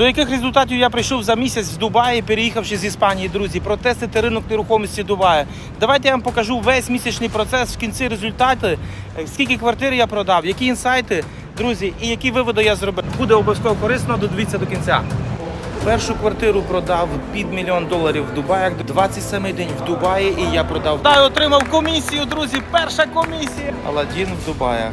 До яких результатів я прийшов за місяць в Дубаї, переїхавши з Іспанії, друзі, протестити ринок нерухомості Дубая. Давайте я вам покажу весь місячний процес в кінці результати, е, скільки квартир я продав, які інсайти, друзі, і які виводи я зробив. Буде обов'язково корисно, додивіться до кінця. Першу квартиру продав під мільйон доларів в Дубаях. 27-й день в Дубаї, і я продав. Та й отримав комісію, друзі. Перша комісія. Аладдін в Дубаях.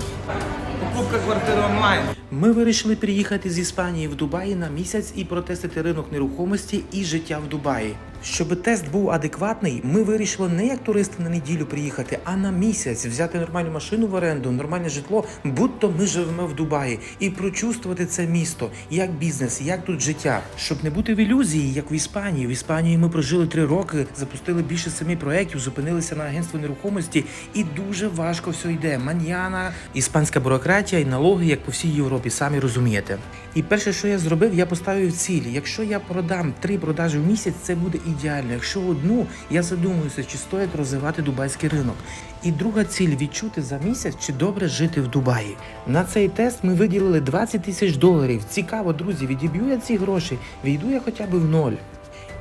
Покупка квартири онлайн. Ми вирішили приїхати з Іспанії в Дубаї на місяць і протестити ринок нерухомості і життя в Дубаї. Щоб тест був адекватний, ми вирішили не як туристи на неділю приїхати, а на місяць взяти нормальну машину в оренду, нормальне житло, будь-то ми живемо в Дубаї, і прочувствувати це місто, як бізнес, як тут життя, щоб не бути в ілюзії, як в Іспанії. В Іспанії ми прожили три роки, запустили більше семи проєктів, зупинилися на агентство нерухомості, і дуже важко все йде. Маньяна, іспанська бюрократія і налоги, як по всій Європі, самі розумієте. І перше, що я зробив, я поставив ціль. Якщо я продам три продажі в місяць, це буде ідеально. Якщо одну, я задумуюся, чи стоїть розвивати дубайський ринок. І друга ціль відчути за місяць, чи добре жити в Дубаї. На цей тест ми виділили 20 тисяч доларів. Цікаво, друзі, відіб'ю я ці гроші, війду я хоча б в ноль.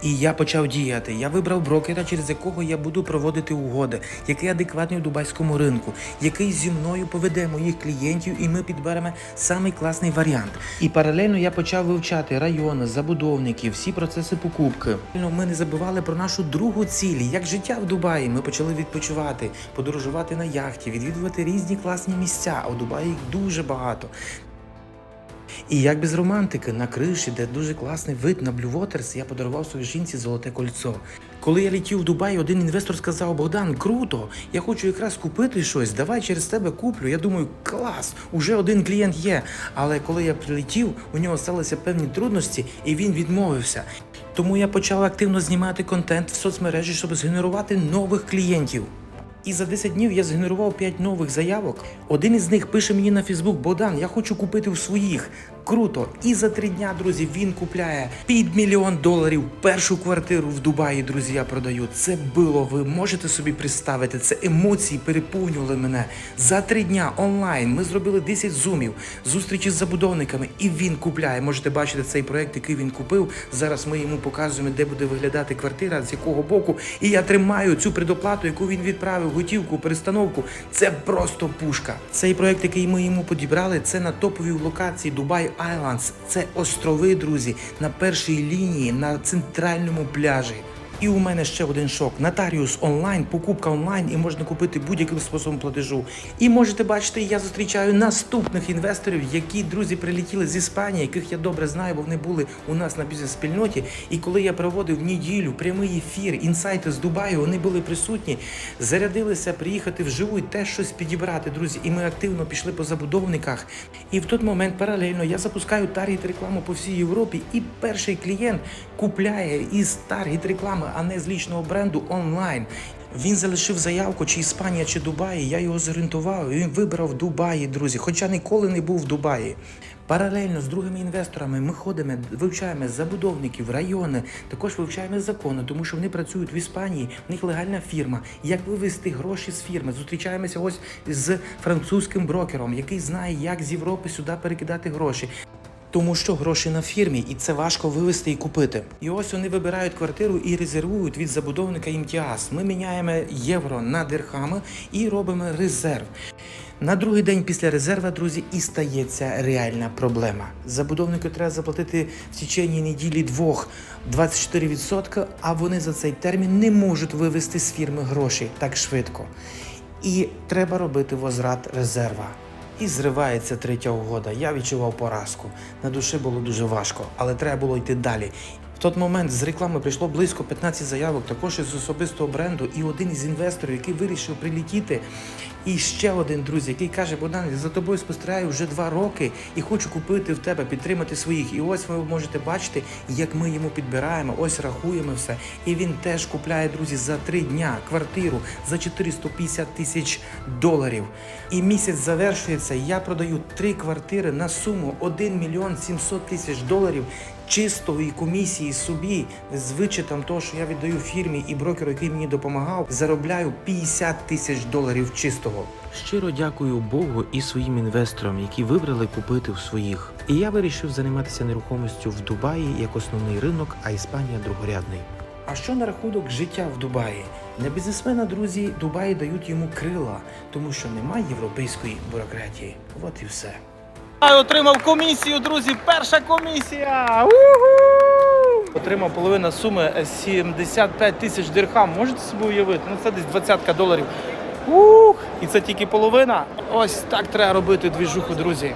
І я почав діяти. Я вибрав брокера, через якого я буду проводити угоди, який адекватний у дубайському ринку, який зі мною поведе моїх клієнтів, і ми підберемо самий класний варіант. І паралельно я почав вивчати райони, забудовників, всі процеси покупки. Ну, Ми не забували про нашу другу ціль, як життя в Дубаї. Ми почали відпочивати, подорожувати на яхті, відвідувати різні класні місця. А у Дубаї їх дуже багато. І як без романтики на криші, де дуже класний вид на Blue Waters, я подарував своїй жінці золоте кольцо. Коли я летів в Дубай, один інвестор сказав: Богдан, круто! Я хочу якраз купити щось. Давай через тебе куплю. Я думаю, клас, уже один клієнт є. Але коли я прилетів, у нього сталися певні трудності, і він відмовився. Тому я почав активно знімати контент в соцмережі, щоб згенерувати нових клієнтів. І за 10 днів я згенерував 5 нових заявок. Один із них пише мені на Фейсбук: Богдан, я хочу купити в своїх. Круто. І за три дня, друзі, він купляє під мільйон доларів першу квартиру в Дубаї. Друзі, я продаю. Це було. Ви можете собі представити. Це емоції переповнювали мене. За три дня онлайн ми зробили 10 зумів, зустрічі з забудовниками, і він купляє. Можете бачити цей проект, який він купив. Зараз ми йому показуємо, де буде виглядати квартира, з якого боку. І я тримаю цю предоплату, яку він відправив, готівку, перестановку. Це просто пушка. Цей проект, який ми йому підібрали, це на топовій локації Дубай Айландс. Це острови, друзі, на першій лінії на центральному пляжі. І у мене ще один шок. Нотаріус онлайн, покупка онлайн, і можна купити будь-яким способом платежу. І можете бачити, я зустрічаю наступних інвесторів, які друзі прилетіли з Іспанії, яких я добре знаю, бо вони були у нас на бізнес-спільноті. І коли я проводив неділю прямий ефір, інсайти з Дубаю, вони були присутні, зарядилися приїхати вживу і теж щось підібрати, друзі. І ми активно пішли по забудовниках. І в той момент паралельно я запускаю таргет рекламу по всій Європі, і перший клієнт купляє із таргет реклами, а не з лічного бренду онлайн. Він залишив заявку, чи Іспанія, чи Дубаї. Я його зорієнтував. Він вибрав Дубаї, друзі. Хоча ніколи не був в Дубаї. Паралельно з другими інвесторами ми ходимо, вивчаємо забудовників, райони, також вивчаємо закони, тому що вони працюють в Іспанії. В них легальна фірма. Як вивести гроші з фірми? Зустрічаємося ось з французьким брокером, який знає, як з Європи сюди перекидати гроші. Тому що гроші на фірмі, і це важко вивести і купити. І ось вони вибирають квартиру і резервують від забудовника імтіаз. Ми міняємо євро на дирхами і робимо резерв. На другий день після резерва, друзі, і стається реальна проблема. Забудовнику треба заплатити в течение неділі двох 24%, а вони за цей термін не можуть вивести з фірми гроші так швидко. І треба робити возврат резерва. І зривається третя угода. Я відчував поразку. На душі було дуже важко, але треба було йти далі. В той момент з реклами прийшло близько 15 заявок, також із особистого бренду, і один із інвесторів, який вирішив прилетіти. І ще один друзі, який каже: Богдан, я за тобою спостерігаю вже два роки і хочу купити в тебе, підтримати своїх. І ось ви можете бачити, як ми йому підбираємо, ось рахуємо все. І він теж купляє, друзі, за три дня квартиру за 450 тисяч доларів. І місяць завершується. Я продаю три квартири на суму 1 мільйон 700 тисяч доларів чистої комісії собі з вичетом того, що я віддаю фірмі і брокеру, який мені допомагав, заробляю 50 тисяч доларів чистого. Щиро дякую Богу і своїм інвесторам, які вибрали купити в своїх. І я вирішив займатися нерухомістю в Дубаї як основний ринок, а Іспанія другорядний. А що на рахунок життя в Дубаї? Для бізнесмена, друзі, Дубаї дають йому крила, тому що немає європейської бюрократії. От і все. Отримав комісію, друзі. Перша комісія. Уху! Отримав половина суми 75 тисяч дирхам. Можете собі уявити? Ну це десь 20 доларів. Ух! І це тільки половина. Ось так треба робити двіжуху, друзі.